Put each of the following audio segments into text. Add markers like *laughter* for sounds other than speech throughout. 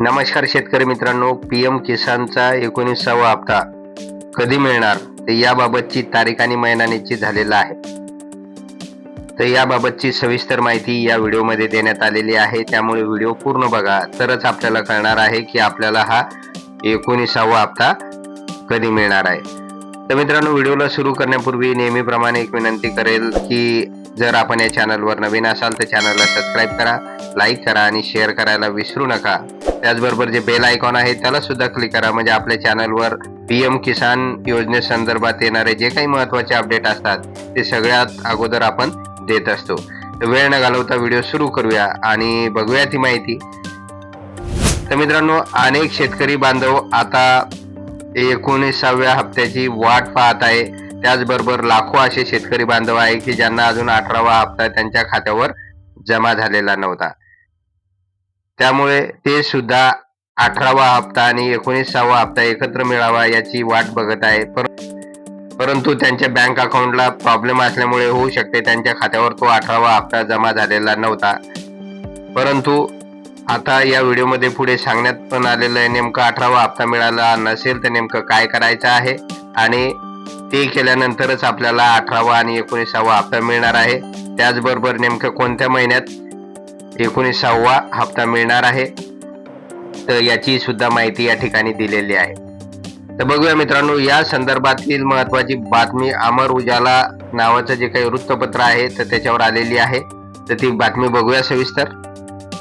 नमस्कार शेतकरी मित्रांनो पी एम किसानचा एकोणीसावा हप्ता कधी मिळणार? तर याबाबतची तारीख आणि महिना निश्चित झालेला आहे. तर याबाबतची सविस्तर माहिती या व्हिडिओमध्ये देण्यात आलेली आहे. त्यामुळे व्हिडिओ पूर्ण बघा. तरच आपल्याला कळणार आहे की आपल्याला हा एकोणीसावा हप्ता कधी मिळणार आहे. तर मित्रांनो व्हिडिओला सुरू करण्यापूर्वी नेहमीप्रमाणे एक विनंती करेल की जर आपण या चॅनलवर नवीन असाल तर चॅनलला सबस्क्राईब करा लाईक करा आणि शेअर करायला विसरू नका. त्याचबरोबर जे बेल आयकॉन आहे त्याला सुद्धा क्लिक करा म्हणजे आपल्या चॅनलवर पी एम किसान योजनेसंदर्भात येणारे जे काही महत्त्वाचे अपडेट असतात ते सगळ्यात अगोदर आपण देत असतो. वेळ न घालवता व्हिडिओ सुरू करूया आणि बघूया ती माहिती. तर मित्रांनो अनेक शेतकरी बांधव आता एकोणीसाव्या हप्त्याची वाट पाहत आहे. त्याचबरोबर लाखो असे शेतकरी बांधव आहे की ज्यांना अजून अठरावा हप्ता त्यांच्या खात्यावर जमा झालेला नव्हता. त्यामुळे ते सुद्धा अठरावा हप्ता आणि एकोणीसावा हप्ता एकत्र मिळावा याची वाट बघत आहे. पर- परंतु त्यांच्या बँक अकाउंटला प्रॉब्लेम असल्यामुळे होऊ शकते. त्यांच्या खात्यावर तो अठरावा हप्ता जमा झालेला नव्हता. परंतु आता या व्हिडिओमध्ये पुढे सांगण्यात पण आलेलं आहे नेमकं अठरावा हप्ता मिळाला नसेल तर नेमकं काय करायचं आहे? आणि ते केल्यानंतरच आपल्याला अठरावा आणि एकोणीसावा हप्ता मिळणार आहे. त्याचबरोबर नेमकं कोणत्या महिन्यात एकोणीसावा हप्ता मिळणार आहे? तर याची सुद्धा माहिती या ठिकाणी दिलेली आहे. तर बघूया मित्रांनो या संदर्भातील महत्वाची बातमी अमर उजाला नावाचं जे काही वृत्तपत्र आहे तर त्याच्यावर आलेली आहे. तर ती बातमी बघूया सविस्तर.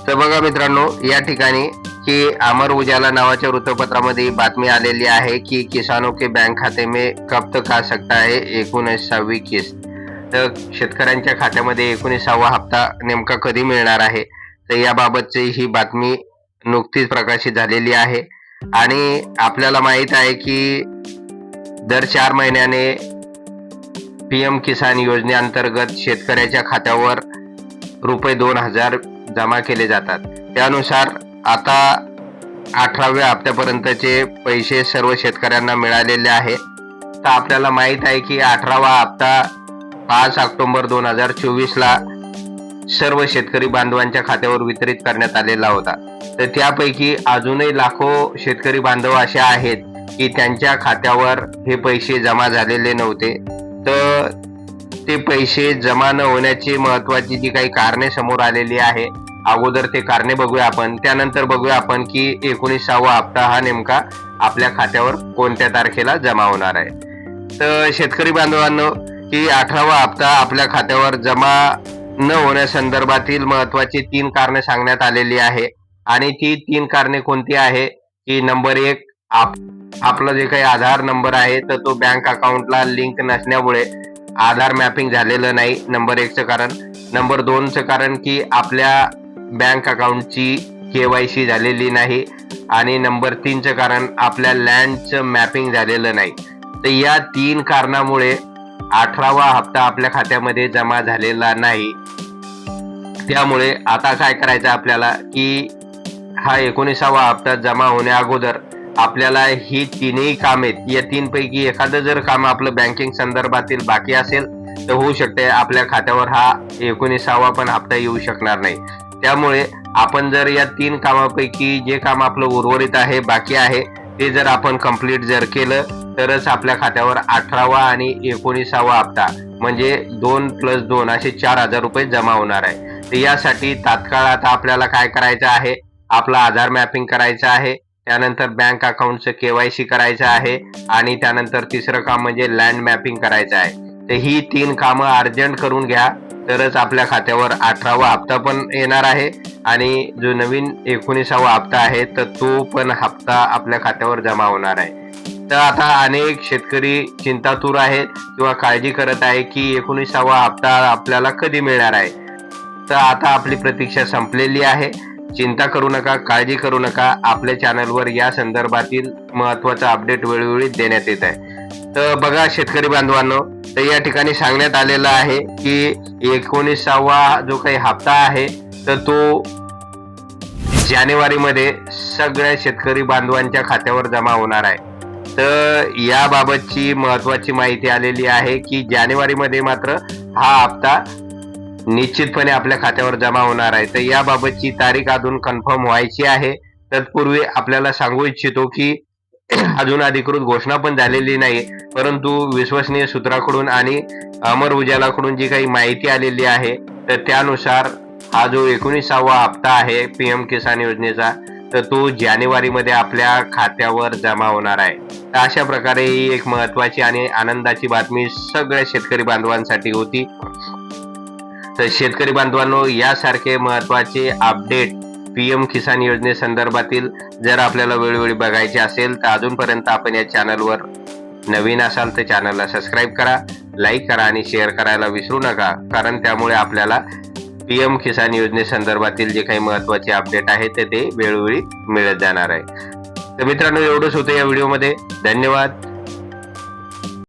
तर बघा मित्रांनो या ठिकाणी की अमर उजाला नावाच्या वृत्तपत्रामध्ये बातमी आलेली आहे की किसानों के बँक खाते में कब तक आ सकता है एकोणीसावी किस्त? तर शेतकऱ्यांच्या खात्यामध्ये एकोणीसावा हप्ता नेमका कधी मिळणार आहे? तर याबाबतची ही बातमी नुकतीच प्रकाशित झालेली आहे. आणि आपल्याला माहीत आहे की दर चार महिन्याने पी एम किसान योजनेअंतर्गत शेतकऱ्याच्या खात्यावर रुपये दोन हजार जमा केले जातात. त्यानुसार आता अठराव्या हप्त्यापर्यंतचे पैसे सर्व शेतकऱ्यांना मिळालेले आहे. तर आपल्याला माहीत आहे की अठरावा हप्ता पाच ऑक्टोबर दोन हजार चोवीसला सर्व शेतकरी बांधवांच्या खात्यावर वितरित करण्यात आलेला होता. तर त्यापैकी अजूनही लाखो शेतकरी बांधव असे आहेत की त्यांच्या खात्यावर हे पैसे जमा झालेले नव्हते. तर ते पैसे जमा न होण्याची महत्वाची जी काही कारणे समोर आलेली आहे अगोदर ते कारणे बघूया आपण त्यानंतर बघूया आपण की एकोणीसावा हप्ता हा नेमका आपल्या खात्यावर कोणत्या तारखेला जमा होणार आहे. तर शेतकरी बांधवांनो की अठरावा हप्ता आपल्या खात्यावर जमा न होण्यासंदर्भातील महत्वाची तीन कारणे सांगण्यात आलेली आहे. आणि ती तीन कारणे कोणती आहे? की नंबर एक आप आपला जे काही आधार नंबर आहे तर तो बँक अकाउंटला लिंक नसल्यामुळे आधार मॅपिंग झालेलं नाही नंबर एकचं कारण. नंबर दोनचं कारण की आपल्या बँक अकाउंटची केवायसी झालेली नाही आणि नंबर तीनचं कारण आपल्या लँडचं मॅपिंग झालेलं नाही. तर या तीन कारणामुळे अठरावा हप्ता आपल्या खात्यामध्ये जमा झालेला नाही. त्यामुळे आता काय करायचं आपल्याला की हा एकोणीसावा हप्ता जमा होण्या अगोदर आपल्याला ही तीनही कामे या तीन पैकी एखादं जर काम आपलं बँकिंग संदर्भातील बाकी असेल तर होऊ शकते आपल्या खात्यावर हा एकोणीसावा पण हप्ता येऊ शकणार नाही. त्यामुळे आपण जर या तीन कामापैकी जे काम आपलं उर्वरित आहे बाकी आहे ते जर आपण कंप्लीट जर केलं तरच आपल्या खात्यावर अठरावा आणि एकोणीसावा हप्ता म्हणजे दोन प्लस दोन असे चार हजार रुपये जमा होणार आहे. तर यासाठी तात्काळ आता आपल्याला काय करायचं आहे? आपला आधार मॅपिंग करायचं आहे त्यानंतर बँक अकाउंटचं केवायसी करायचं आहे आणि त्यानंतर तिसरं काम म्हणजे लँड मॅपिंग करायचं आहे. तर ही तीन कामं अर्जंट करून घ्या. तरच आपल्या खात्यावर अठरावा हप्ता पण येणार आहे. आणि जो नवीन एकोणीसावा हप्ता आहे तर तो पण हप्ता आपल्या खात्यावर जमा होणार आहे. तर आता अनेक शेतकरी चिंतातूर आहेत किंवा काळजी करत आहे की एकोणीसावा हप्ता आपल्याला कधी मिळणार आहे. तर आता आपली प्रतीक्षा संपलेली आहे. चिंता करू नका काळजी करू नका. आपल्या चॅनलवर या संदर्भातील महत्त्वाचा अपडेट वेळोवेळी देण्यात येत आहे. तर बघा शेतकरी बांधवांनो तर या ठिकाणी सांगण्यात आलेलं आहे की एकोणीसावा जो काही हप्ता आहे तर तो जानेवारीमध्ये सगळ्या शेतकरी बांधवांच्या खात्यावर जमा होणार आहे. तर याबाबतची महत्वाची माहिती आलेली आहे की जानेवारीमध्ये मात्र हा हप्ता निश्चितपणे आपल्या खात्यावर जमा होणार आहे. तर याबाबतची तारीख अजून कन्फर्म व्हायची आहे. तत्पूर्वी आपल्याला सांगू इच्छितो की *clears throat* अजून अधिकृत घोषणा पण झालेली नाही. परंतु विश्वसनीय सूत्राकडून आणि अमर उजालाकडून जी काही माहिती आलेली आहे तर त्यानुसार हा जो एकोणीसावा हप्ता आहे पीएम किसान योजनेचा तर तो जानेवारीमध्ये आपल्या खात्यावर जमा होणार आहे. तर अशा प्रकारे ही एक महत्वाची आणि आनंदाची बातमी सगळ्या शेतकरी बांधवांसाठी होती. तर शेतकरी बांधवांनो यासारखे महत्त्वाचे अपडेट पीएम किसान योजने संदर्भातील जर आपल्याला वेळोवेळी बघायचे असेल तर अजूनपर्यंत आपण या चॅनलवर नवीन असाल तर चॅनलला सबस्क्राईब करा लाईक करा आणि शेअर करायला विसरू नका. कारण त्यामुळे आपल्याला पीएम किसान योजने संदर्भातील जे काही महत्त्वाचे अपडेट आहे ते ते वेळोवेळी मिळत जाणार आहे. तर मित्रांनो एवढंच होतं या व्हिडिओमध्ये. धन्यवाद.